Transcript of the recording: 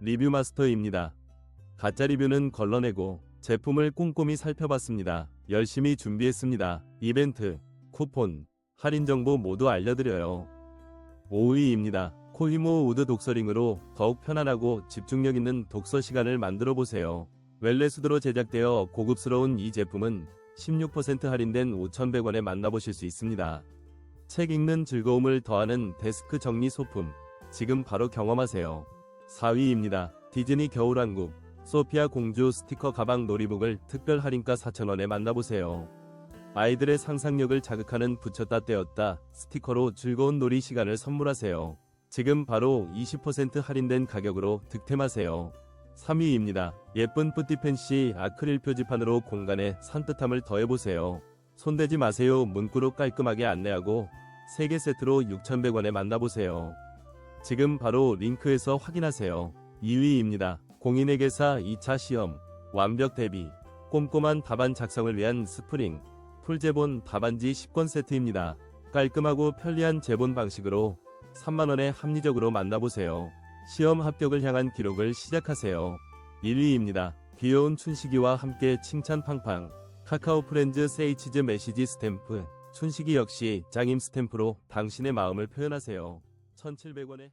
리뷰 마스터입니다. 가짜 리뷰는 걸러내고 제품을 꼼꼼히 살펴봤습니다. 열심히 준비했습니다. 이벤트, 쿠폰, 할인 정보 모두 알려드려요. 5위입니다. 코히모 우드 독서링으로 더욱 편안하고 집중력 있는 독서 시간을 만들어 보세요. 웰레수드로 제작되어 고급스러운 이 제품은 16% 할인된 5,100원에 만나보실 수 있습니다. 책 읽는 즐거움을 더하는 데스크 정리 소품. 지금 바로 경험하세요. 4위입니다. 디즈니 겨울왕국 소피아 공주 스티커 가방 놀이북을 특별 할인가 4,000원에 만나보세요. 아이들의 상상력을 자극하는 붙였다 떼었다 스티커로 즐거운 놀이 시간을 선물하세요. 지금 바로 20% 할인된 가격으로 득템하세요. 3위입니다. 예쁜 뿌띠 펜시 아크릴 표지판으로 공간에 산뜻함을 더해보세요. 손대지 마세요. 문구로 깔끔하게 안내하고 3개 세트로 6,100원에 만나보세요. 지금 바로 링크에서 확인하세요. 2위입니다. 공인회계사 2차 시험 완벽 대비 꼼꼼한 답안 작성을 위한 스프링 풀제본 답안지 10권 세트입니다. 깔끔하고 편리한 제본 방식으로 3만원에 합리적으로 만나보세요. 시험 합격을 향한 기록을 시작하세요. 1위입니다. 귀여운 춘식이와 함께 칭찬 팡팡 카카오 프렌즈 세이치즈 메시지 스탬프 춘식이 역시 짱임 스탬프로 당신의 마음을 표현하세요. 1700원의